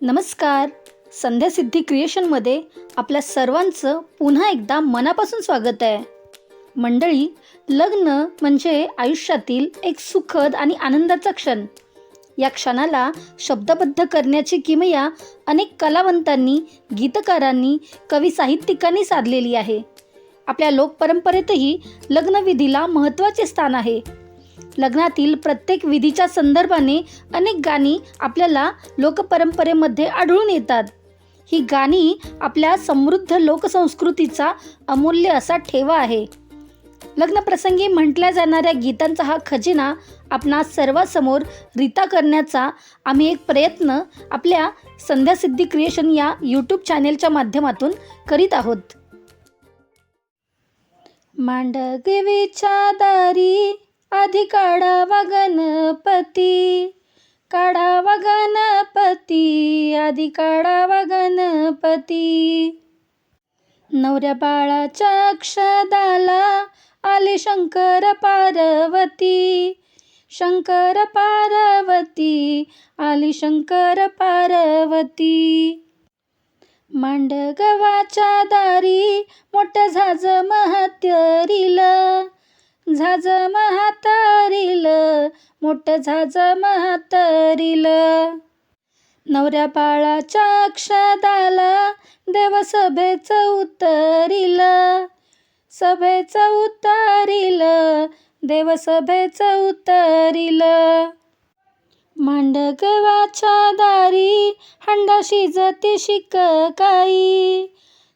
नमस्कार. संध्यासिद्धी क्रिएशनमध्ये आपल्या सर्वांचं पुन्हा एकदा मनापासून स्वागत आहे. मंडळी लग्न म्हणजे आयुष्यातील एक सुखद आणि आनंदाचा क्षण. या क्षणाला शब्दबद्ध करण्याची किमया अनेक कलावंतांनी गीतकारांनी कवी साहित्यिकांनी साधलेली आहे. आपल्या लोकपरंपरेतही लग्नविधीला महत्त्वाचे स्थान आहे. लग्नातील प्रत्येक विधीच्या संदर्भाने अनेक गाणी आपल्याला लोकपरंपरेमध्ये आढळून येतात. ही गाणी आपल्या समृद्ध लोकसंस्कृतीचा अमूल्य असा ठेवा आहे. लग्नप्रसंगी म्हटल्या जाणाऱ्या गीतांचा हा खजिना आपणा सर्वांसमोर रीता करण्याचा आम्ही एक प्रयत्न आपल्या संध्यासिद्धी क्रिएशन या यूट्यूब चॅनेलच्या माध्यमातून करीत आहोत. मांडगेवीच्या दारी आधी काढावा गणपती. काढावा गणपती आधी काढावा गणपती. नवऱ्या बाळाच्या अक्षदाला आले शंकर पार्वती. शंकर पार्वती आली शंकर पार्वती. मांडगवाच्या दारी मोठं झाज महात्तरील झाज महातारील मोठं झाज महातारील नवऱ्या बाळाच्या क्षदाला देव सभेच उतरील. सभेच उतरील देव सभेच उतरील. मांडगवाच्या दारी हंडा शिजती काही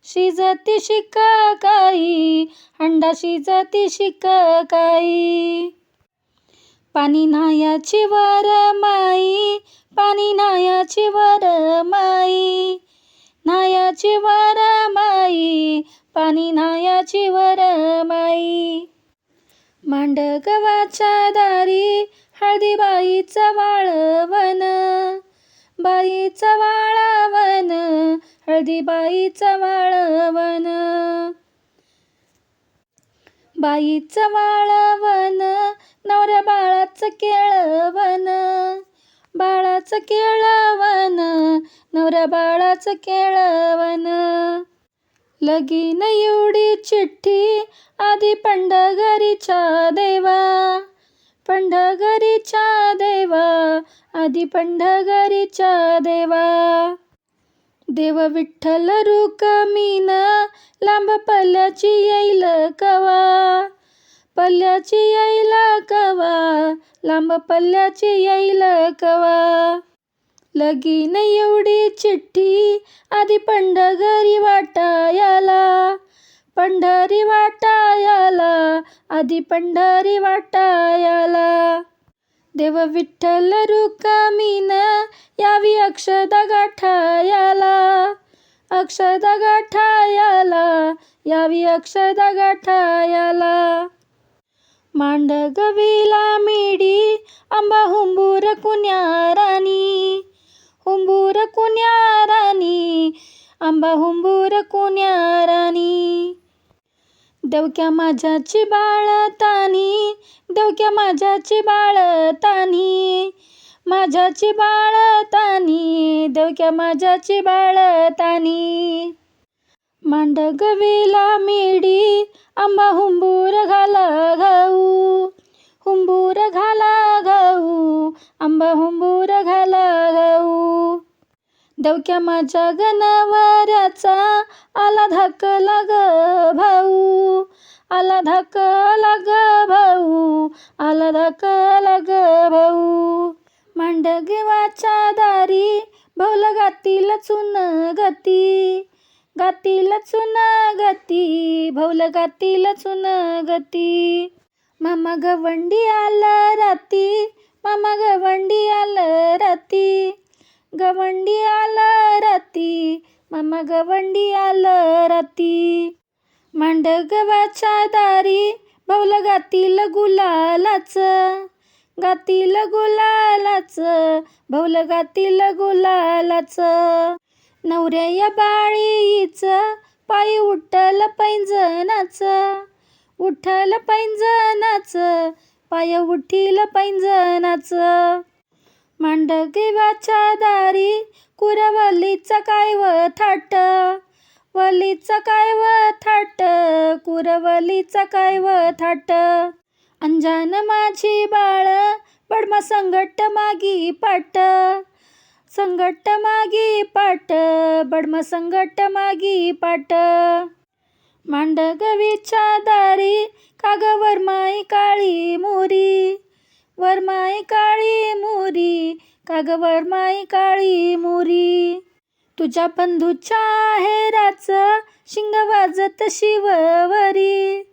शिजती शिककाई हंडा शिजती काही पाणी नायाची वर माई पाणी नायाची वर माई. नायाची वर माई पाणी नायाची वर माई. मांडगवाच्या दारी हळदीबाईचं वाळवण. बाईचं वाळ हळदीबाईचं वाळवण. बाईचं वाळवण नवऱ्या बाळाचं केळवण. बाळाचं केळवण नवऱ्या बाळाचं केळवण. लगीन एवढी चिठ्ठी आधी पंढगरीच्या देवा. पंढगरीच्या देवा आधी पंढगरीच्या देवा. देव विठ्ठल रुकमीन लांब पल्ल्याची येईल कवा. पल्ल्याची येईल कवा लांब पल्ल्याची येईल कवा. लगीन एवढी चिठ्ठी आधी पंढगरी वाटायाला पंढरी वाटायाला आधी पंढरी वाटायाला. देव विठ्ठल रुकामीन यावी अक्षदा गाठायाला अक्षरदा गाठायाला यावी अक्षदा गाठायाला मांडगवीला मिडी आंबा हुंबूर कुण्यारानी हुंबूर कुण्यारानी आंबा हुंबूर कुण्यारानी देवक्या माझ्याची बाळतानी देवक्या माझ्याची बाळतानी. माझ्याची बाळतानी देवक्या माझ्याची बाळतानी. मांडगवीला मिडी आंबा हुंबूर घाला घाऊ हुंबूर घाला घाऊ आंबा हुंबूर घाला घाऊ देवक्या माझ्या गणवऱ्याचा आला धाकला ग भाऊ. आला धाकला ग भाऊ आला धाकला ग भाऊ. मांडगवाच्या दारी भौल गातील चुन गती. गातील चुन गती भौल गातील चुन गती. मामा गवंडी आलं राती मामा गवंडी आलं राती. गवंडी आलं राती मामा गवंडी आलं राती. मांडगवाच्या दारी भौल गातील गुलालाच. गातील गुलालाच भवल गातील गुलालाच. नवऱ्या या बाळीच पायी उठल पैंजनाच उठल पैंजनाच पाय उठील पैंजनाच मांडगेवाच्या दारी कुरवलीचा काय व थाट. वलीचा काय व थाट कुरवलीचा काय व थाट. अंजान माझी बाळ पडमा संगट मागी पाट. संगट मागी पाट बडम संगट मागी पाट. मांडगवीच्या दारी काग वरमाई काळी मोरी. वरमाई काळी मोरी काग वरमाई काळी मोरी. तुझ्या बंधूच्या हेराचं शिंग वाजत शिववरी.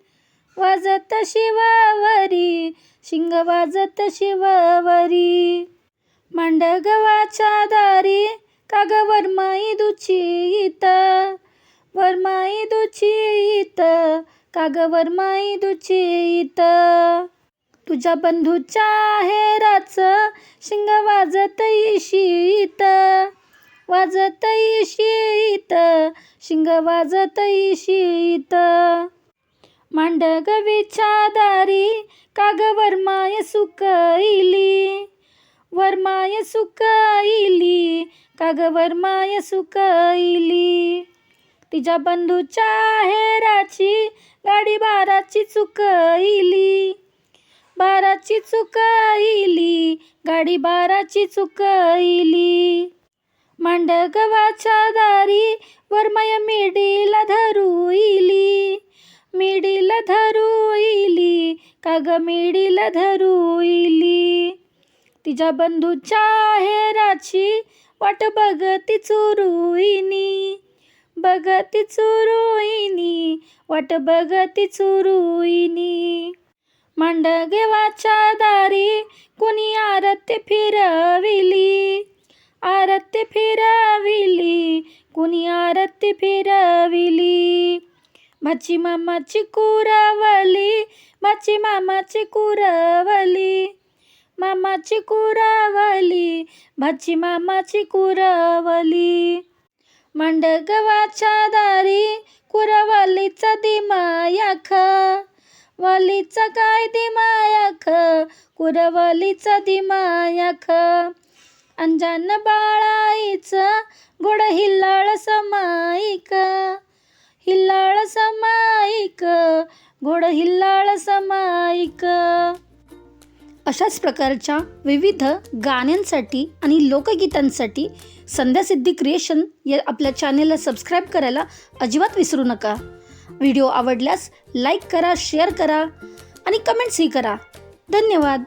वाजत शिवावरी शिंग वाजत शिवावरी. मांडगवाच्या दारी काग वरमाई वर्माई वरमाई दुचीत काग वरमाई दुचित तुझ्या बंधूच्या हेराच शिंग वाजत शीत वाजत शीत शिंग वाजत शीत मांडगवीच्या दारी काग वर्माय सुकईली वर्माय सुकईली काग वर्माय सुकईली तिच्या बंधूच्या हेराची गाडी बाराची चुकईली बाराची चुकईली गाडी बाराची चुकईली मांडगवाच्या दारी वर्माय मिळ धरुईली काग मिडीला धरुईली. तिच्या बंधूच्या हेराची वाट बघती चुरुईनी. बघती चुरुईनी वाट बघती चुरुईनी. मांडगेवाच्या दारी कुणी आरती फिरविली. आरती फिरविली कुणी आरती फिरविली. भाची मामाची कुरावली भाची मामाची कुरावली मामाची कुरावली भाची मामाची कुरवली मांडगवाच्या दारी कुरवलीचा दिमायाख वलीचा काय दिमायाख कुरवलीचा दिमायाख अंजान बाळाईचं गोड हिल्लाळ समाईक ऐक घोड हिल्लाळ समाईक. अशाच प्रकारच्या विविध गाण्यांसाठी आणि लोकगीतांसाठी संध्यासिद्धी क्रिएशन या आपल्या चॅनेलला सबस्क्राईब करायला अजिबात विसरू नका. व्हिडिओ आवडल्यास लाईक करा शेअर करा आणि कमेंट्सही करा. धन्यवाद.